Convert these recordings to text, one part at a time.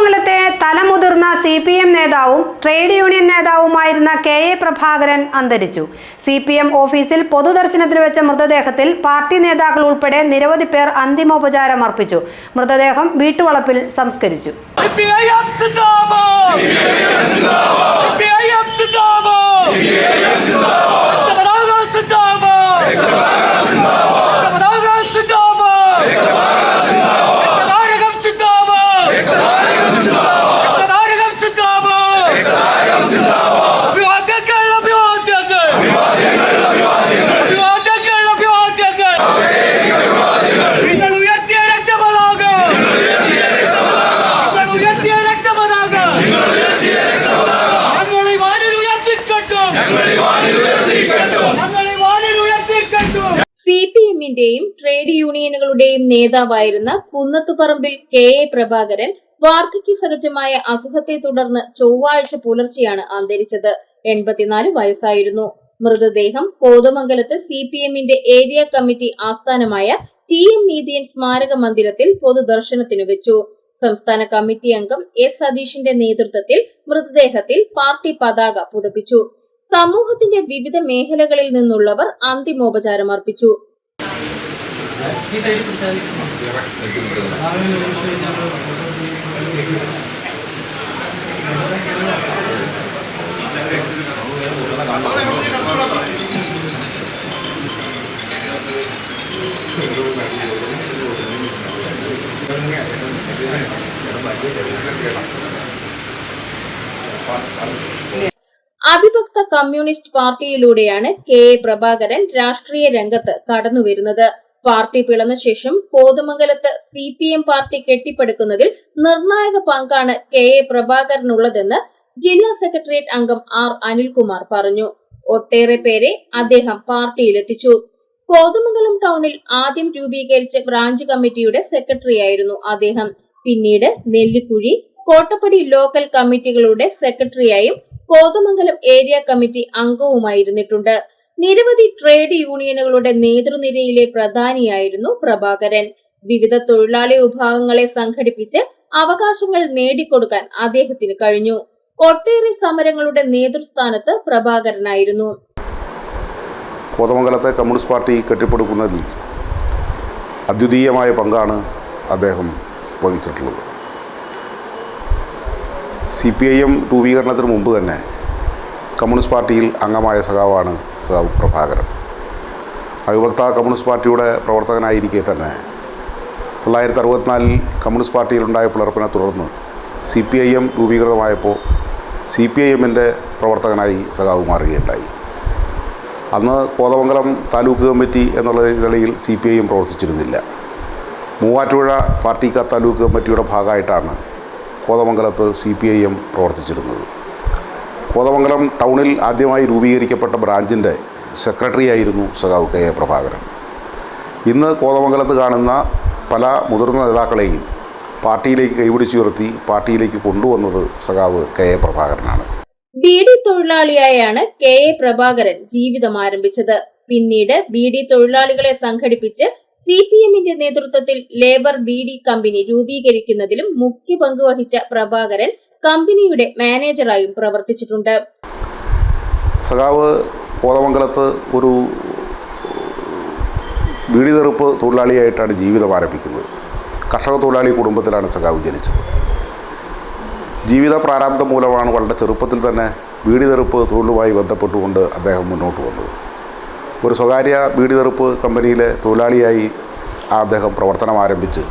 കോതമംഗലത്തെ തലമുതിർന്ന C P M നേതാവും trade union നേതാവുമായിരുന്ന കെ എ പ്രഭാകരൻ അന്തരിച്ചു. സി പി എം ഓഫീസിൽ പൊതുദർശനത്തിൽ വെച്ച മൃതദേഹത്തിൽ പാർട്ടി നേതാക്കൾ ഉൾപ്പെടെ നിരവധി പേർ അന്തിമോപചാരം അർപ്പിച്ചു. മൃതദേഹം വീട്ടുവളപ്പിൽ സംസ്കരിച്ചു. എമ്മിന്റെയും ട്രേഡ് യൂണിയനുകളുടെയും നേതാവായിരുന്ന കുന്നത്തുപറമ്പിൽ കെ എ പ്രഭാകരൻ വാർദ്ധക്യ സഹജമായ അസുഖത്തെ തുടർന്ന് ചൊവ്വാഴ്ച പുലർച്ചെയാണ് അന്തരിച്ചത്. എൺപത്തിനാല് വയസ്സായിരുന്നു. മൃതദേഹം കോതമംഗലത്ത് സി പി എമ്മിന്റെ ഏരിയ കമ്മിറ്റി ആസ്ഥാനമായ ടി എം മീതിയൻ സ്മാരക മന്ദിരത്തിൽ പൊതുദർശനത്തിന് വെച്ചു. സംസ്ഥാന കമ്മിറ്റി അംഗം എസ് സതീഷിന്റെ നേതൃത്വത്തിൽ മൃതദേഹത്തിൽ പാർട്ടി പതാക പുതപ്പിച്ചു. സമൂഹത്തിന്റെ വിവിധ മേഖലകളിൽ നിന്നുള്ളവർ അന്തിമോപചാരം അർപ്പിച്ചു അവിഭക്ത കമ്മ്യൂണിസ്റ്റ് പാർട്ടിയിലൂടെയാണ് കെ എ പ്രഭാകരൻ രാഷ്ട്രീയ രംഗത്ത് കടന്നുവരുന്നത്. പാർട്ടി പിളർന്ന ശേഷം കോതമംഗലത്ത് സി പി എം പാർട്ടി കെട്ടിപ്പടുക്കുന്നതിൽ നിർണായക പങ്കാണ് കെ എ പ്രഭാകരനുള്ളതെന്ന് ജില്ലാ സെക്രട്ടേറിയറ്റ് അംഗം ആർ അനിൽകുമാർ പറഞ്ഞു. ഒട്ടേറെ പേരെ അദ്ദേഹം പാർട്ടിയിലെത്തിച്ചു. കോതമംഗലം ടൗണിൽ ആദ്യം രൂപീകരിച്ച ബ്രാഞ്ച് കമ്മിറ്റിയുടെ സെക്രട്ടറിയായിരുന്നു അദ്ദേഹം. പിന്നീട് നെല്ലിക്കുഴി കോട്ടപ്പടി ലോക്കൽ കമ്മിറ്റികളുടെ സെക്രട്ടറിയായും കോതമംഗലം ഏരിയ കമ്മിറ്റി അംഗവുമായിരുന്നിട്ടുണ്ട്. നിരവധി ട്രേഡ് യൂണിയനുകളുടെ നേതൃനിരയിലെ പ്രധാനിയായിരുന്നു പ്രഭാകരൻ. വിവിധ തൊഴിലാളി വിഭാഗങ്ങളെ സംഘടിപ്പിച്ച് അവകാശങ്ങൾ നേടിക്കൊടുക്കാൻ അദ്ദേഹത്തിന് കഴിഞ്ഞു. ഒട്ടേറെ സമരങ്ങളുടെ നേതൃസ്ഥാനത്ത് പ്രഭാകരനായിരുന്നു. കോതമംഗലത്തെ കമ്മ്യൂണിസ്റ്റ് പാർട്ടി കെട്ടിപ്പടുക്കുന്നതിൽ അദ്വിതീയമായ പങ്കാണ് അദ്ദേഹം വഹിച്ചിട്ടുള്ളത്. സി പി ഐ എം രൂപീകരണത്തിന് മുമ്പ് തന്നെ കമ്മ്യൂണിസ്റ്റ് പാർട്ടിയിൽ അംഗമായ സഖാവാണ് സഖാവ് പ്രഭാകരൻ. അവിഭക്ത കമ്മ്യൂണിസ്റ്റ് പാർട്ടിയുടെ പ്രവർത്തകനായിരിക്കെ തന്നെ തൊള്ളായിരത്തി അറുപത്തിനാലിൽ കമ്മ്യൂണിസ്റ്റ് പാർട്ടിയിലുണ്ടായ പിളർപ്പിനെ തുടർന്ന് സി പി ഐ എം രൂപീകൃതമായപ്പോൾ സി പി ഐ എമ്മിന്റെ പ്രവർത്തകനായി സഖാവ് മാറുകയുണ്ടായി. അന്ന് കോതമംഗലം താലൂക്ക് കമ്മിറ്റി എന്നുള്ള നിലയിൽ സി പി ഐ എം പ്രവർത്തിച്ചിരുന്നില്ല. മൂവാറ്റുപുഴ പാർട്ടിക്ക താലൂക്ക് കമ്മിറ്റിയുടെ ഭാഗമായിട്ടാണ് കോതമംഗലത്ത് സി പി ഐ എം പ്രവർത്തിച്ചിരുന്നത്. കോതമംഗലം ടൗണിൽ ആദ്യമായി രൂപീകരിക്കപ്പെട്ട ബ്രാഞ്ചിന്റെ സെക്രട്ടറി ആയിരുന്നു സഖാവ് കെ എ പ്രഭാകരൻ. ഇന്ന് കോതമംഗലത്ത് കാണുന്ന പല മുതിർന്ന നേതാക്കളെയും പാർട്ടിയിലേക്ക് കൈപിടിച്ചുയർത്തി പാർട്ടിയിലേക്ക് കൊണ്ടുവന്നത് സഖാവ് കെ എ പ്രഭാകരനാണ്. ബീഡി തൊഴിലാളിയായാണ് കെ എ പ്രഭാകരൻ ജീവിതം ആരംഭിച്ചത്. പിന്നീട് ബീഡി തൊഴിലാളികളെ സംഘടിപ്പിച്ച് സി പി എമ്മിന്റെ നേതൃത്വത്തിൽ ലേബർ ബീഡി കമ്പനി രൂപീകരിക്കുന്നതിലും മുഖ്യ പങ്ക് വഹിച്ച പ്രഭാകരൻ കമ്പനിയുടെ മാനേജറായും പ്രവർത്തിച്ചിട്ടുണ്ട്. സഖാവ് കോതമംഗലത്ത് ഒരു വീടി തെറുപ്പ് തൊഴിലാളിയായിട്ടാണ് ജീവിതം ആരംഭിക്കുന്നത്. കർഷക തൊഴിലാളി കുടുംബത്തിലാണ് സഖാവ് ജനിച്ചത്. ജീവിത പ്രാരാബ്ദം മൂലമാണ് വളരെ ചെറുപ്പത്തിൽ തന്നെ വീടി തെറുപ്പ് തൊഴിലുമായി ബന്ധപ്പെട്ടുകൊണ്ട് അദ്ദേഹം മുന്നോട്ട് വന്നത്. ഒരു സ്വകാര്യ വീടി തെറുപ്പ് കമ്പനിയിലെ തൊഴിലാളിയായി അദ്ദേഹം പ്രവർത്തനം ആരംഭിച്ച്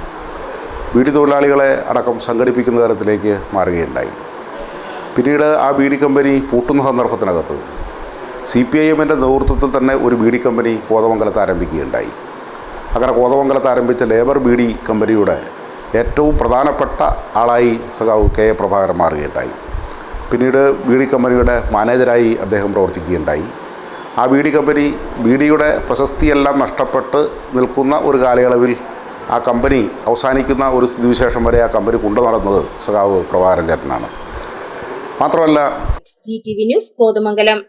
ബീഡി തൊഴിലാളികളെ അടക്കം സംഘടിപ്പിക്കുന്ന തരത്തിലേക്ക് മാറുകയുണ്ടായി. പിന്നീട് ആ ബീഡി കമ്പനി പൂട്ടുന്ന സന്ദർഭത്തിനകത്ത് സി പി ഐ എമ്മിന്റെ നേതൃത്വത്തിൽ തന്നെ ഒരു ബീഡി കമ്പനി കോതമംഗലത്ത് ആരംഭിക്കുകയുണ്ടായി. അങ്ങനെ കോതമംഗലത്ത് ആരംഭിച്ച ലേബർ ബീഡി കമ്പനിയുടെ ഏറ്റവും പ്രധാനപ്പെട്ട ആളായി സഖാവ് കെ എ പ്രഭാകരൻ മാറുകയുണ്ടായി. പിന്നീട് ബീഡി കമ്പനിയുടെ മാനേജരായി അദ്ദേഹം പ്രവർത്തിക്കുകയുണ്ടായി. ആ ബീഡി കമ്പനി ബീഡിയുടെ പ്രശസ്തിയെല്ലാം നഷ്ടപ്പെട്ട് നിൽക്കുന്ന ഒരു കാലയളവിൽ ആ കമ്പനി അവസാനിക്കുന്ന ഒരു സ്ഥിതിവിശേഷം വരെ ആ കമ്പനി കൊണ്ടു നടന്നത് സഖാവ് പ്രഭാകരൻ ചേട്ടനാണ്. മാത്രമല്ല G T V news Kothamangalam.